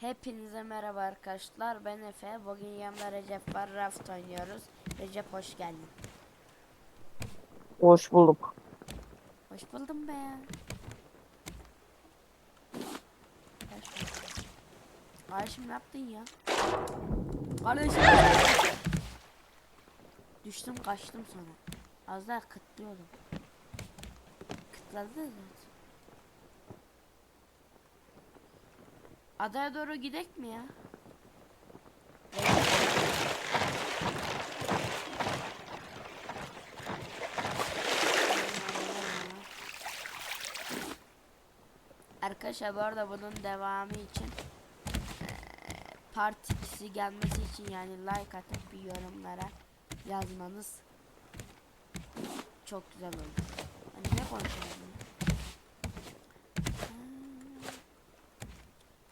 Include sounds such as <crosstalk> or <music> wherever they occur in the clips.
Hepinize merhaba arkadaşlar. Ben Efe. Bugün yanımda Recep var. Raft oynuyoruz. Recep hoş geldin. Hoş bulduk. Hoş buldum be. Kardeşim ne yaptın ya? Kardeşim. Düştüm kaçtım sonra. Az daha kıtlıyordum. Kıtladı zaten. Adaya doğru gidek mi ya? Arkadaşlar bu arada bunun devamı için part 2'si gelmesi için yani like atıp bir yorumlara yazmanız çok güzel olur. Hani ne konuşalım ya? Hmm.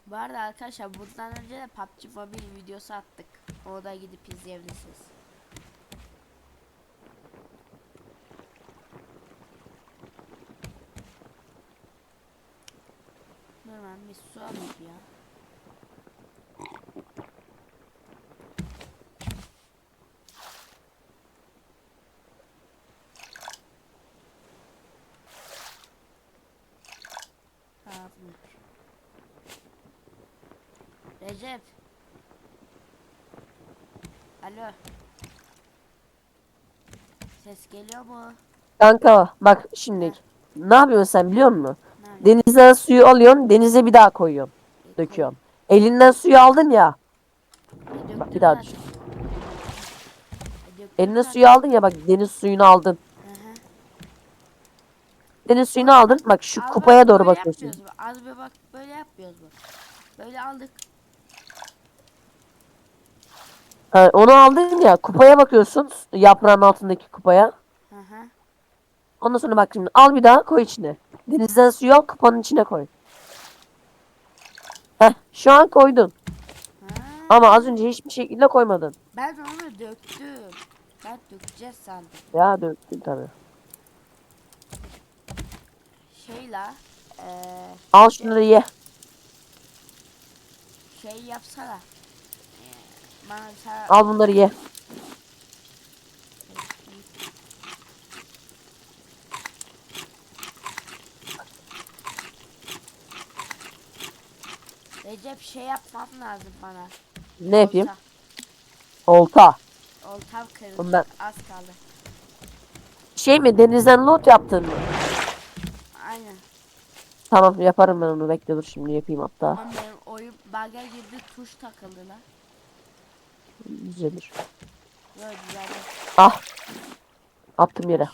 Bu arada arkadaşlar bundan önce de PUBG Mobile videosu attık. O da gidip izleyebilirsiniz. Dur bir su alayım ya. Abi. Recep. Alo. Ses geliyor mu? Kanka bak şimdi ne yapıyorsun sen biliyor musun? Nerede? Denizden suyu alıyorsun, denize bir daha koyuyorsun, E, döküyorsun. Elinden suyu aldın ya, E, bak bir daha düşün. E, Eline suyu aldın ya bak deniz suyunu aldın. Hı hı. Deniz suyunu aldın bak şu bak, kupaya doğru bakıyorsun. yapmıyoruz bak. Az bir bak böyle yapıyoruz bak. Böyle aldık. Ha, onu aldın ya kupaya bakıyorsun yaprağın altındaki kupaya. Hı hı. Ondan sonra bak şimdi al bir daha koy içine. Denizden suyu al kupanın içine koy. Heh şu an koydun. Ha. Ama az önce hiçbir şekilde koymadın. Ben onu döktüm. Ben dökeceğiz sandım. Ya döktün tabii. Şeyla eee Al şunları ye. şey yapsana. Al bunları ye. Recep şey yapmam lazım bana. Ne yapayım? Olta. Olta. Oltam kırıldı. Bundan- Az kaldı. Şey mi denizden loot yaptın mı? Aynen. Tamam yaparım ben onu bekle dur şimdi yapayım hatta. Ama benim oyun bug'a girdi tuş takıldı lan. Böyle güzel. Ah. Attım yere.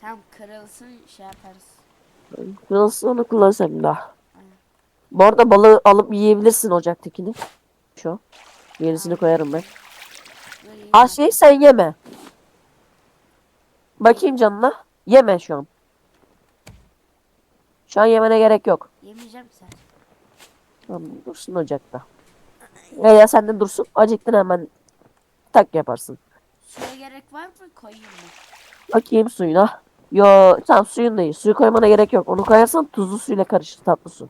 Tam kırılsın şey yaparız. Nasıl onu kullansam daha. Bu arada balığı alıp yiyebilirsin ocaktakini. Şu. Gerisini koyarım ben. Yap- şey sen yeme. Bakayım canına. Yeme şu an. Şu an yemene gerek yok. Yemeyeceğim sen. Tamam, dursun ocakta. Ya, ya sen de dursun. Acıktın hemen tak yaparsın. Suya gerek var mı koyayım mı? Bakayım suyuna. Yo tamam suyun değil. Suyu koymana gerek yok. Onu koyarsan tuzlu suyla karışır tatlı su.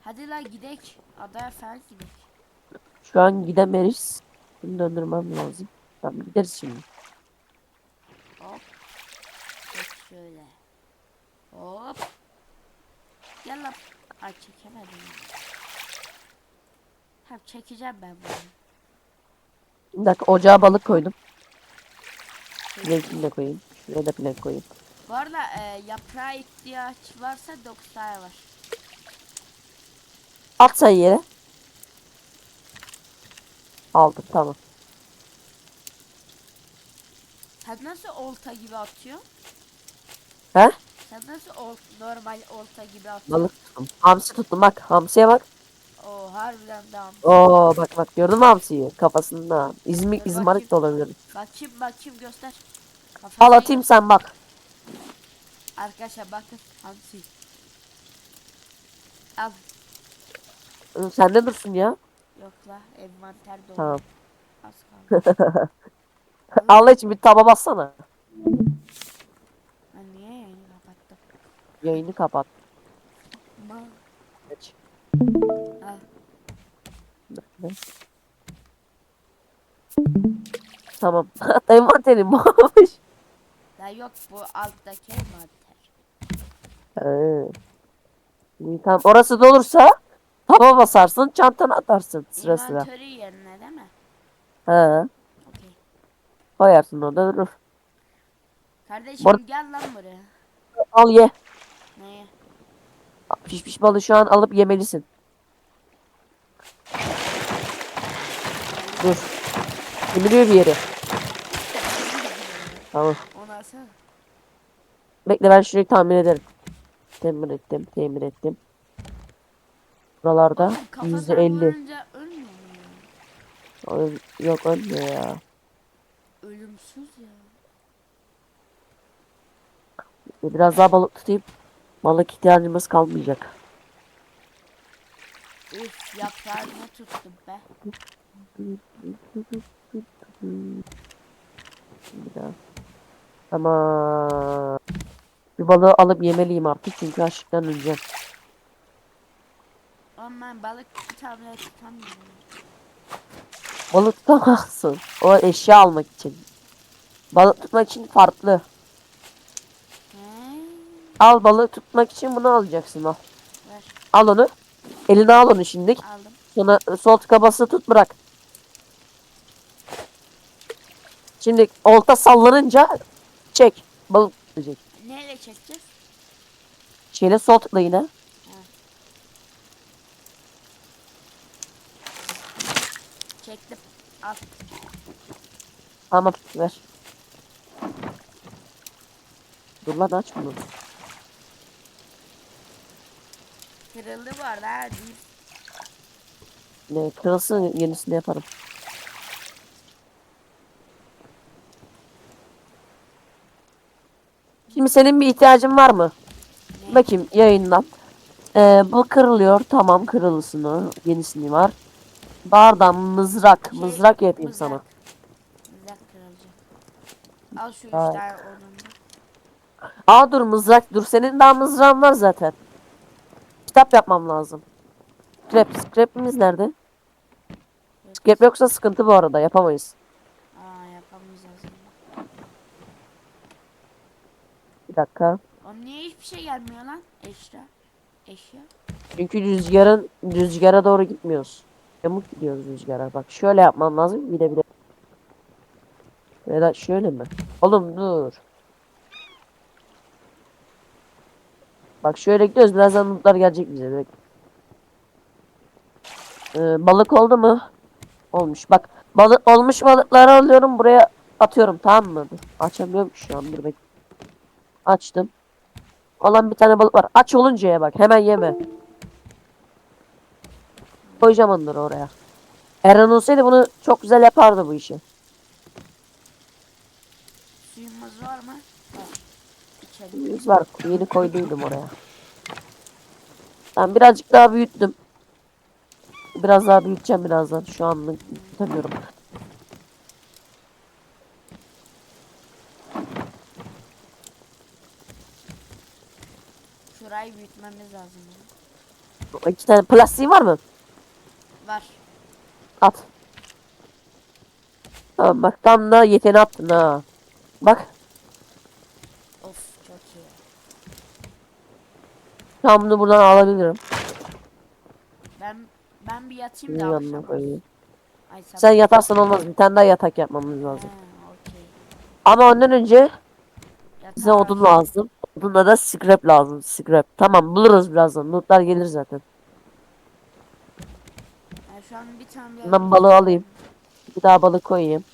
Hadi la gidek. Adaya falan gidek. Şu an gidemeyiz. Bunu döndürmem lazım. Tamam gideriz şimdi. Hop. Geç şöyle. Hop. Gel lan. Ay çekemedim. Tamam çekeceğim ben bunu. Bir dakika ocağa balık koydum. Zeytin de koyayım. Şuraya da plank koyayım. Bu arada e, yaprağa ihtiyaç varsa 9 tane var. At sen yere. Aldım tamam. Sen nasıl olta gibi atıyorsun? He? Sen nasıl ol, normal olta gibi atıyorsun? Balık tuttum. Hamsi tuttum bak. Hamsiye bak. Oo harbiden de Oo bak bak gördün mü hamsiyi? Kafasında. İzmi, Dur izmarit de olabilir. Bakayım bakayım göster. Kafasına Al atayım sen bak. Arkadaşlar bakın hamsi. Al. Hı, Sende dursun ya. Yok la envanter dolu. Tamam. Az kaldı. <laughs> Allah için bir taba bassana. Ben niye yayını kapattım? Yayını kapat. Bekle. Tamam. <laughs> Envanterim boş. Ya yok bu alttaki envanter. Ee, tamam. Orası dolursa taba basarsın, çantana atarsın sıra sıra. İnventörü yerine değil mi? He. Okey. Koyarsın orada durur. Kardeşim Bu- gel lan buraya. Al ye. Neye? Pişmiş balığı şu an alıp yemelisin. Dur. Kemiriyor bir yeri. Tamam. Onu alsana. Bekle ben şurayı tamir ederim. Temir ettim, temir ettim. Buralarda yüzde elli. Yok ölmüyor ya. Ölümsüz ya. Biraz daha balık tutayım. Balık ihtiyacımız kalmayacak. Üf yaprağını tuttum be. <laughs> Bir daha. Ama bir balığı alıp yemeliyim artık çünkü açlıktan öleceğim. Oğlum ben balık tutamıyor tutamıyorum. Balık tutamazsın. O eşya almak için. Balık tutmak için farklı. He? Al balığı tutmak için bunu alacaksın al. Ver Al onu. Eline al onu şimdi. aldım. Sonra sol tıka bası tut bırak. Şimdi olta sallanınca çek. Balık tutacak. Neyle çekeceğiz? Şeyle sol tıkla yine. Çektim. Al. Tamam ver. Dur lan aç bunu. Kırıldı bu arada ha. Ne kırılsın yenisini yaparım. Şimdi senin bir ihtiyacın var mı? Bakayım yayından. Ee, bu kırılıyor. Tamam kırılsın o. Yenisini var. Bardan mızrak. Şey, mızrak yapayım mızrak. sana. Mızrak kırılacak. Al şu üç Evet. tane odunu. Aa dur mızrak. Dur senin daha mızrağın var zaten. Kitap yapmam lazım. Scrap. Scrap'imiz nerede? Scrap yoksa sıkıntı bu arada. Yapamayız. Aa yapamayacağız. onu. Bir dakika. Oğlum niye hiçbir şey gelmiyor lan? Eşya. Eşya. Çünkü rüzgarın rüzgara doğru gitmiyoruz. Yamuk gidiyoruz rüzgara. Bak şöyle yapman lazım. Bir de bir de. Ya da şöyle mi? Oğlum dur. Bak şöyle gidiyoruz. Birazdan mutlar gelecek bize. Bek. Ee, balık oldu mu? Olmuş. Bak balık olmuş balıkları alıyorum. Buraya atıyorum. Tamam mı? Açamıyorum ki şu an. Dur bek. Açtım. Olan bir tane balık var. Aç oluncaya bak. Hemen yeme. Koyacağım onları oraya. Eren olsaydı bunu çok güzel yapardı bu işi. Suyumuz var mı? Yüz var. Yeni koyduydum oraya. Ben birazcık daha büyüttüm. Biraz daha büyüteceğim birazdan. Şu anlık tutamıyorum. Şurayı büyütmemiz lazım. İki tane plastiğin var mı? Var. At. Tamam bak tam da yeteni attın ha. Bak Of çok iyi. tam bunu buradan alabilirim. Ben ben bir yatayım da yanına akşam. koyayım. Ay sabah. Sen yatarsan olmaz. Bir tane daha yatak yapmamız He, lazım. okey. Ama ondan önce bize Yatağa odun lazım. Odunla da scrap lazım. Scrap. Tamam buluruz birazdan. Lootlar gelir zaten. Yani şu an bir tane bile Ben balığı alayım. Bir daha balık koyayım.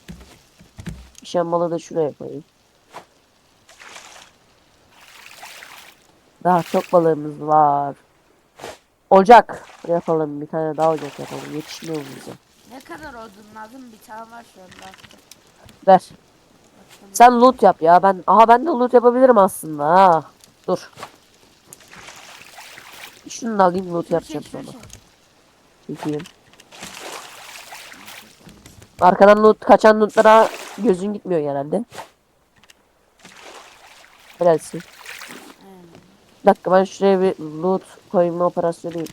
Pişen balığı da şuraya koyayım. Daha çok balığımız var. Ocak yapalım. Bir tane daha ocak yapalım. Yetişmiyor bize? Ne kadar odun lazım? Bir tane var şu anda. Ver. Sen loot yap ya. Ben aha ben de loot yapabilirim aslında. Ha. Dur. Şunu da alayım loot yapacağım sonra. çek. Çekeyim. Arkadan loot kaçan lootlara gözün gitmiyor genelde. Helalsin. He. Bir dakika ben şuraya bir loot koyma operasyonu.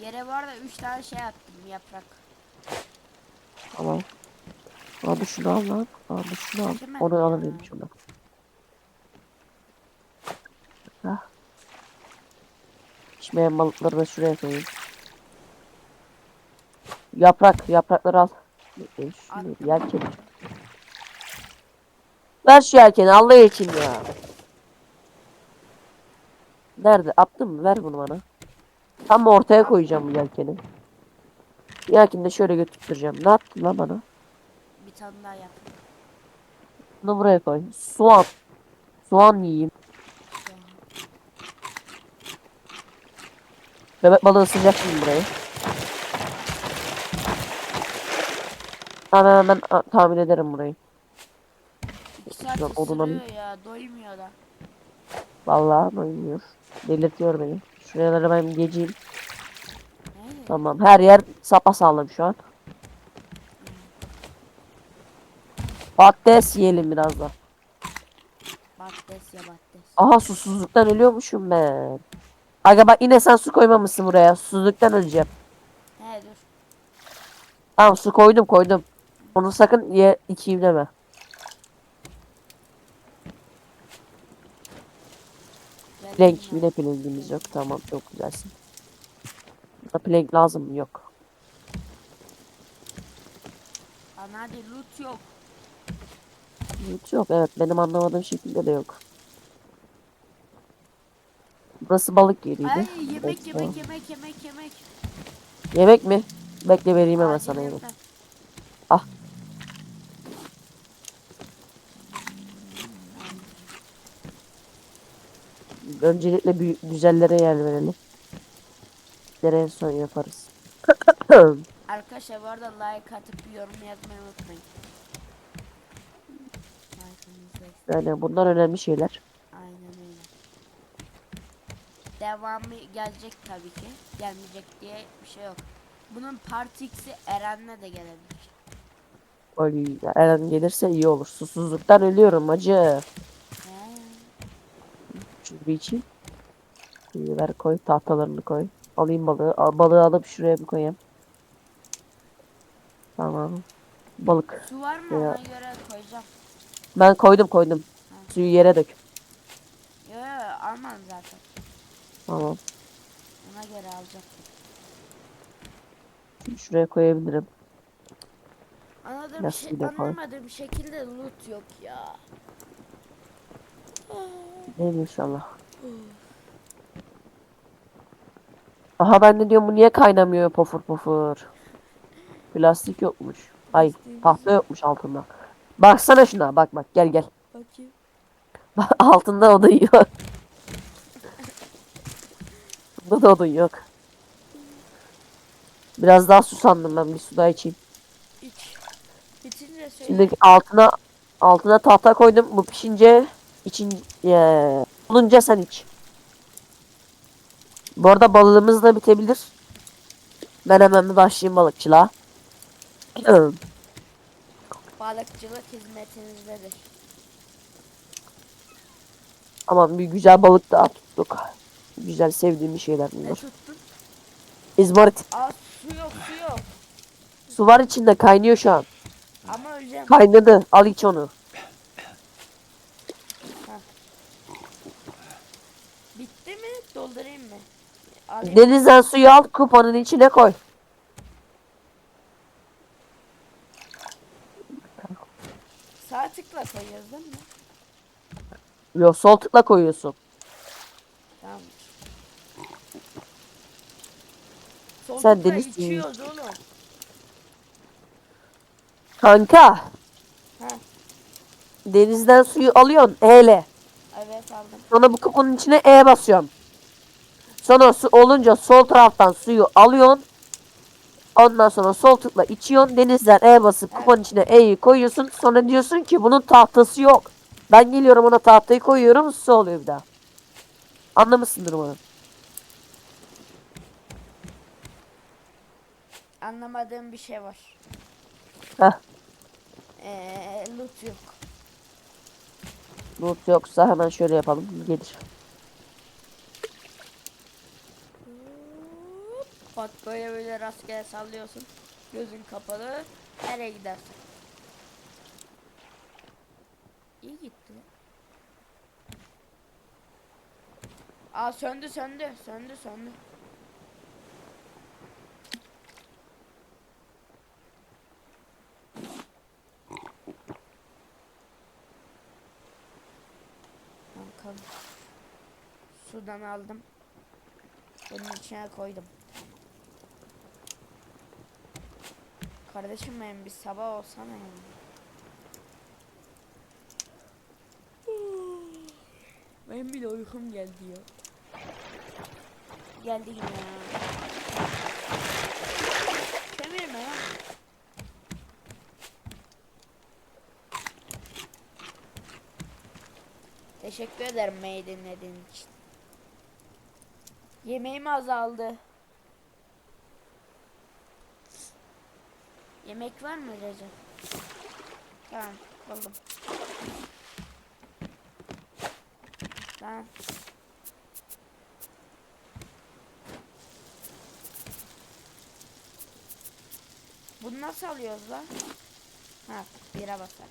Yere var da 3 tane şey attım yaprak. Tamam. Abi şunu al lan. Abi şunu al. Onu alayım şunu. Hah. Pişmeyen balıkları da şuraya koyayım. Yaprak, yaprakları al. E, Şunu Attım. yelken. Ver şu yelkeni Allah için ya. Nerede? Attın mı? Ver bunu bana. Tam ortaya koyacağım bu yelkeni. Yelkeni de şöyle götüreceğim. Ne attın lan bana? Tane daha yap. Bunu buraya koy. Soğan. Soğan yiyeyim. Bebek balığı ısınacak şimdi burayı. Hemen hemen tahmin ederim burayı. 2 saat Şuradan odun alayım. ısırıyor ya doymuyor da. Vallahi doymuyor. Delirtiyor beni. Şuraları ben geçeyim. Tamam. Her yer sapasağlam şu an. Patates yiyelim biraz da. Patates ya patates. Aha susuzluktan ölüyormuşum ben. Aga bak yine sen su koymamışsın buraya. Susuzluktan öleceğim. He dur. Tamam su koydum koydum. Onu sakın ye içeyim deme. Plank yine plankimiz yok. Tamam çok güzelsin. Buna plank lazım mı? Yok. Ana hadi loot yok. Hiç yok evet benim anlamadığım şekilde de yok. Burası balık yeriydi. Ay yemek Evet, yemek yemek yemek yemek. Yemek mi? Bekle vereyim hemen Acil sana yemek. yemek. Ah. Öncelikle büyük güzellere yer verelim. Bizlere en son yaparız. <laughs> <laughs> Arkadaşlar bu arada like atıp yorum yazmayı unutmayın. Yani bunlar önemli şeyler. Aynen öyle. Devamı gelecek tabii ki. Gelmeyecek diye bir şey yok. Bunun part X'i Eren'le de gelebilir. Oy, Eren gelirse iyi olur. Susuzluktan ölüyorum acı. Bir içeyim. İyi, ver koy tahtalarını koy. Alayım balığı. Al, balığı alıp şuraya bir koyayım. Tamam. Balık. Su var mı ona göre koyacağım. Ben koydum koydum. Suyu yere dök. Yo yo almam zaten. Tamam. Ona göre alacağım. Şuraya koyabilirim. Anladığım Nasıl şey, koy? anlamadığım şekilde loot yok ya. Neydi inşallah. Aha ben de diyorum bu niye kaynamıyor pofur pofur. Plastik yokmuş. Ay tahta yokmuş altında. Baksana şuna bak bak gel gel. Bakayım. <laughs> altında odun yok. <laughs> Bunda da odun yok. Biraz daha susandım ben bir su daha içeyim. İç. Bitince söyle. Şimdi altına altına tahta koydum. Bu pişince için eee, olunca sen iç. Bu arada balığımız da bitebilir. Ben hemen bir başlayayım balıkçılığa. <clears throat> Balıkçılık hizmetinizdedir. Ama bir güzel balık daha tuttuk. Güzel sevdiğim şeyler Ne bunlar. tuttun? İzmarit. Aa su yok su yok. Su var içinde kaynıyor şu an. Ama öleceğim. Kaynadı. Al iç onu. Bitti mi? Doldurayım mı? Alayım. Denizden suyu al kupanın içine koy. Tıkla koyuyoruz değil mi? Yok sol tıkla koyuyorsun. Tamam. Sol Sen tıkla deniz içiyoruz oğlum. Kanka. Ha. Denizden suyu alıyorsun. E'le. Evet aldım. Sonra bu kupanın içine E basıyorsun. Sonra su olunca sol taraftan suyu alıyorsun. Ondan sonra sol tıkla içiyorsun. Denizden E basıp kupanın içine E'yi koyuyorsun. Sonra diyorsun ki bunun tahtası yok. Ben geliyorum ona tahtayı koyuyorum. Su oluyor bir daha. Anlamışsındır umarım. Anlamadığım bir şey var. Heh. Eee loot yok. Loot yoksa hemen şöyle yapalım. Gelir. Bak böyle böyle rastgele sallıyorsun. Gözün kapalı. Nereye gidersin? İyi gitti. Aa söndü söndü söndü söndü. Bakalım. Sudan aldım. Bunun içine koydum. Kardeşim benim bir sabah olsana yani. Benim bile uykum geldi ya. Geldi yine ya. Ya. Teşekkür ederim beni dinlediğin için. Yemeğim azaldı. Yemek var mı Recep? Tamam buldum. Tamam. Bunu nasıl alıyoruz lan? Ha, bire basar.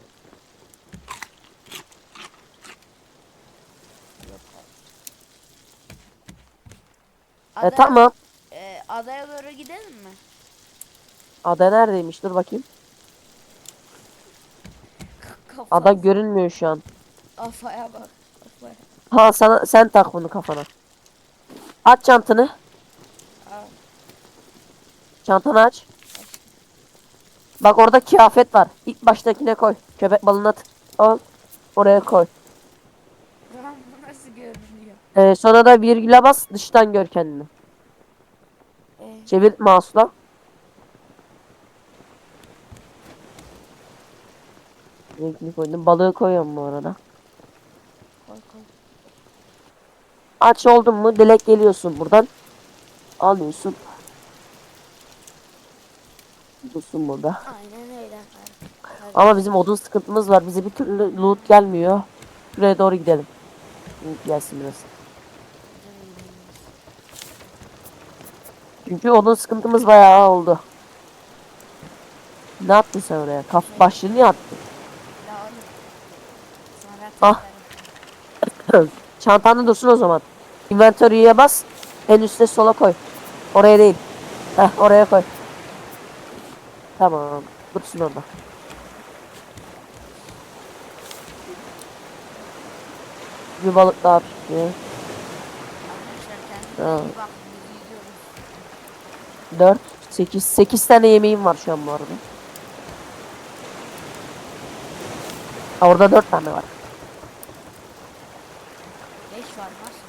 Yok. E Ada- tamam. e, adaya doğru gidelim mi? Ada neredeymiş? Dur bakayım. Kafa, Ada görünmüyor şu an. kafaya bak. Kafaya. Ha sana sen tak bunu kafana. Aç çantanı. Aa, Çantanı aç. Bak orada kıyafet var. İlk baştakine koy. Köpek balığına tık- al. Oraya koy. Lan <laughs> bu nasıl görünüyor? Ee, sonra da virgüle bas. Dıştan gör kendini. Ee, Çevir mouse'la. Renkli koydum. Balığı koyuyorum bu arada. koy koy. Aç oldun mu dilek geliyorsun buradan. Alıyorsun. Dursun burada. Aynen öyle. Hadi. Ama bizim odun sıkıntımız var. Bize bir türlü loot gelmiyor. Şuraya doğru gidelim. Loot gelsin biraz. Çünkü odun sıkıntımız bayağı oldu. Ne yaptın sen oraya? Kaf başlığını attın? Ah. <laughs> Çantanda dursun o zaman. Inventory'ye bas. En üstte sola koy. Oraya değil. Heh oraya koy. Tamam. Dursun orada. Bir balık daha pişti. Tamam. iyi bakın. Bizi izliyoruz. 4, 8, 8 tane yemeğim var şu an bu arada. Ha, orada 4 tane var. Beş var nasıl?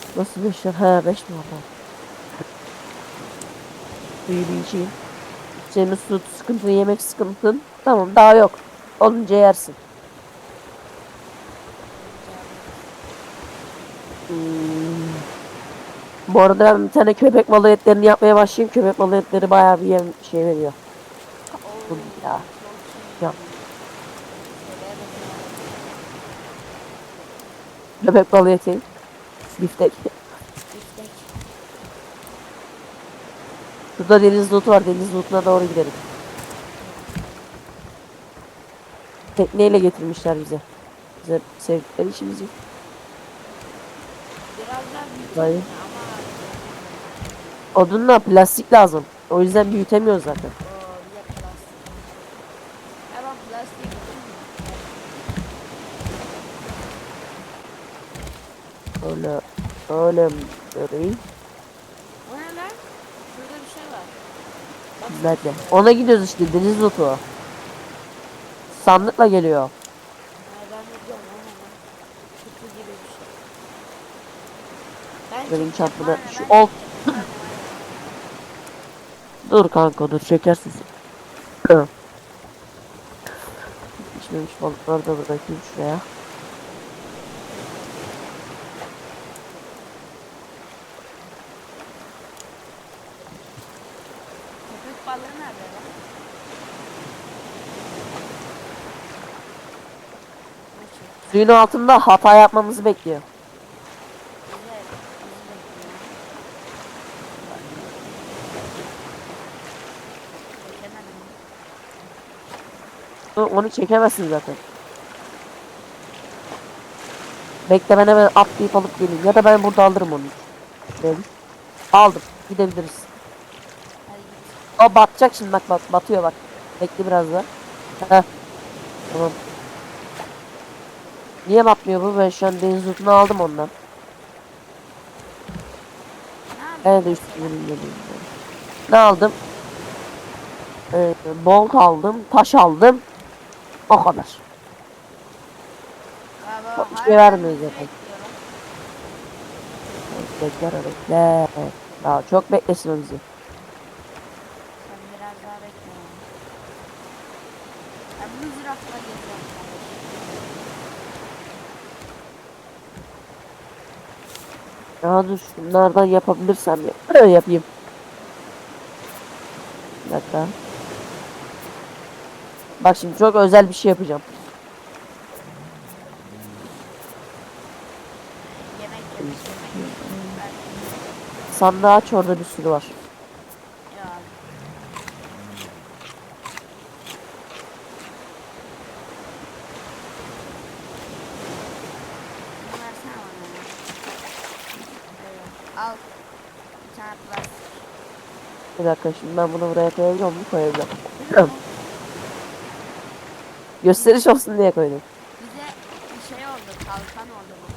beş? Nasıl 5 var? He 5 mi var? İçeyim. Senin su sıkıntın, yemek sıkıntın. Tamam daha yok. Olunca yersin. Hmm. Bu arada ben bir tane köpek balığı etlerini yapmaya başlayayım. Köpek balığı etleri bayağı bir yem şey veriyor. Bu ya. Ya. Köpek balığı eti. Biftek. Biftek. Şurada deniz lootu var. Deniz lootuna doğru gidelim. Tekneyle getirmişler bize. Bize sevdikleri için bizi. Hayır. Odunla plastik lazım. O yüzden büyütemiyoruz zaten. o bir de plastik. Hemen plastik. Öyle öyle öyle. O ne lan? Şurada bir şey var. Bak, Nerede? Ona gidiyoruz işte deniz lootu. Sandıkla geliyor. Ha, ben de diyorum o ne lan? Kutu gibi bir şey. Ben Benim ya, şu ben ol. <laughs> Dur kanka dur çekersin sen. <clears throat> Pişmemiş balıkları da bırakayım şuraya. Balığı nerede? Suyun altında hata yapmamızı bekliyor. Onu çekemezsin zaten. Bekle ben hemen atlayıp alıp geleyim. Ya da ben burada alırım onu. Benim. Aldım. Gidebiliriz. O batacak şimdi bak bak batıyor bak. Bekle biraz da. Heh. Tamam. Niye batmıyor bu? Ben şu an deniz utunu aldım ondan. Ne Evet üstüne bilmiyorum. Ne aldım? Ee, bolt aldım, taş aldım. O kadar. Hiçbir şey vermiyor zaten. Bekler bekle. Daha çok beklesin bizi. Sen biraz daha bekle. yani. Ben mızrakla geziyorum Ya dur şunlardan yapabilirsem ya. yapayım. Bir dakika. Bak şimdi çok özel bir şey yapacağım. Sandığı aç orada bir sürü var. ya. Bunu versene bana ya. Evet, al. Bir tane plastik. Bir dakika şimdi ben bunu buraya koyabiliyor muyum? Koyabiliyorum. Gösteriş olsun diye koydum. Bize bir şey oldu, kalkan oldu bu.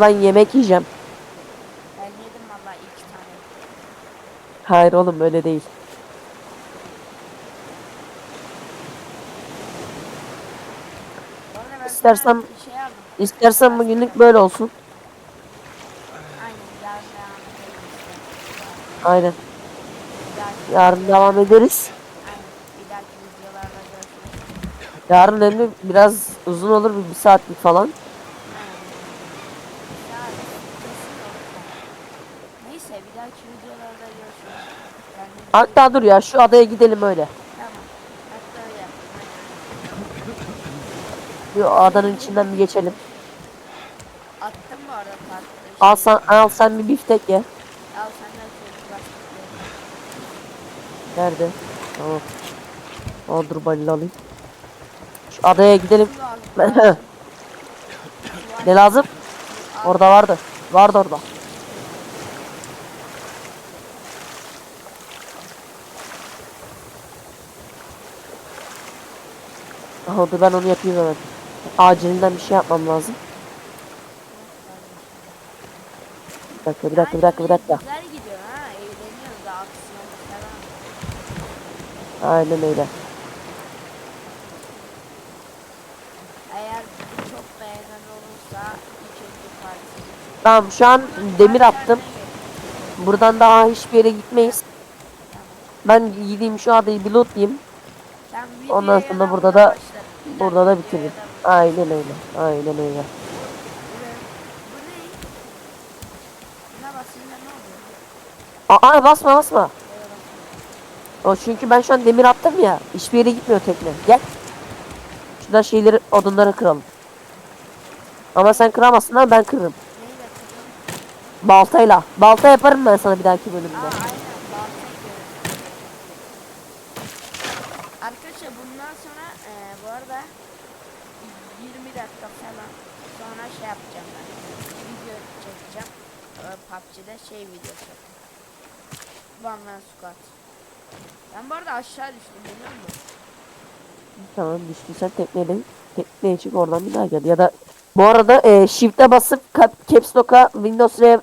Ben yemek yiyeceğim. Ben yedim valla iki tane. Hayır oğlum öyle değil. Bu arada ben İstersen- bir şey. İstersen bugünlük böyle olsun. Aynen, yarın devam ederiz. Yarın hem biraz uzun olur bir, bir saatlik falan. Hatta dur ya şu adaya gidelim öyle. Tamam. Hatta öyle yapayım. Bir adanın içinden bir geçelim. Attım bu arada farklı şey. Al sen, al sen bir biftek ye. Al senden çocuk başlıkları. Nerede? Tamam. Al dur alayım. Şu adaya gidelim. <laughs> Ne lazım? Orada vardı. Vardı orada. Dur ben onu yapayım hemen. Acilinden bir şey yapmam lazım. Bir dakika bir dakika bir dakika bir dakika. Güzel gidiyor ha. Eğleniyoruz da aksiyon falan. Aynen öyle. Eğer çok beğenen olursa ikinci partisi. Tamam şu an demir attım. Buradan daha hiçbir yere gitmeyiz. Ben gideyim şu adayı bir lootlayayım. Ondan sonra da burada da- Burada da bitiririm. Aynen öyle. Aynen öyle. Aa basma basma. O çünkü ben şu an demir attım ya. Hiçbir yere gitmiyor tekne. Gel. Şuradan şeyleri odunları kıralım. Ama sen kıramazsın ha ben bakıyorsun? Baltayla. Balta yaparım ben sana bir dahaki bölümde. Aa. Arkadaşlar bundan sonra e, bu arada 20 dakika falan sonra şey yapacağım ben. Video çekeceğim. E, PUBG'de şey videosu. One Man Squad. Ben bu arada aşağı düştüm biliyor musun? Tamam düştüysen tekneye tekneye çık oradan bir daha gel. Ya da bu arada e, shift'e basıp cap- caps lock'a Windows R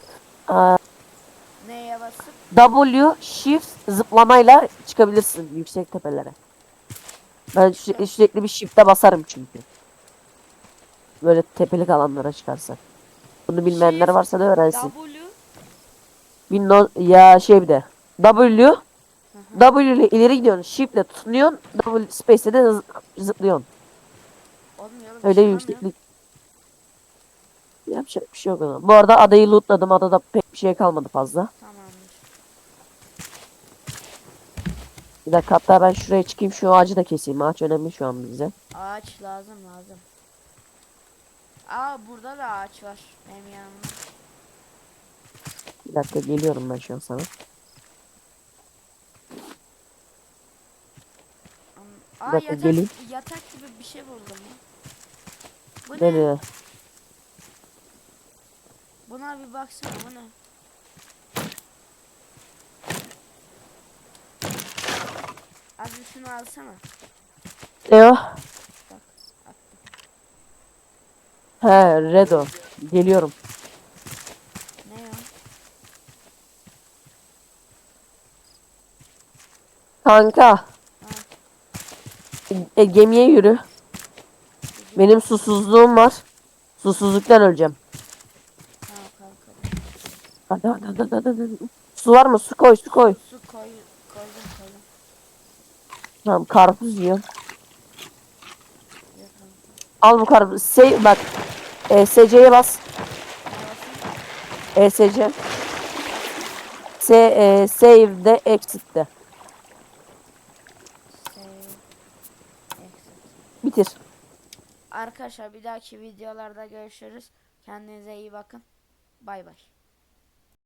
a, Neye basıp? W shift zıplamayla çıkabilirsin yüksek tepelere. Ben sürekli, sürekli bir shift'e basarım çünkü. Böyle tepelik alanlara çıkarsak. Bunu bilmeyenler Shift, varsa da öğrensin. W. Windows ya şey bir de W W ile ileri gidiyorsun. Shift ile tutunuyorsun. W space'e de zı- zıplıyorsun. Olmuyor. Öyle çıkamıyorum. yükseklik. Yapacak bir şey yok o zaman. Bu arada adayı lootladım. Adada pek bir şey kalmadı fazla. Tamamdır. Bir dakika hatta ben şuraya çıkayım şu ağacı da keseyim. Ağaç önemli şu an bize. Ağaç lazım lazım. Aa burada da ağaç var benim yanımda. Bir dakika geliyorum ben şu an sana. Aa dakika, yatak, geleyim. yatak gibi bir şey buldum ya. Bu ne? Nereye? Buna bir baksana bu ne? Abi şunu alsana. Ne o? Bak attım. He Redo. Geliyorum. Ne o? Kanka. E, gemiye yürü. Benim susuzluğum var. Susuzluktan öleceğim. Kanka. Hadi hadi hadi hadi. hadi. Su var mı? Su koy su koy. Su koy, koydum koydum. Tamam karpuz yiyorum. Al bu karpuz. Se bak. ESC'ye bas. ESC. S e. Save. Exit. Bitir. Arkadaşlar bir dahaki videolarda görüşürüz. Kendinize iyi bakın. Bay bay.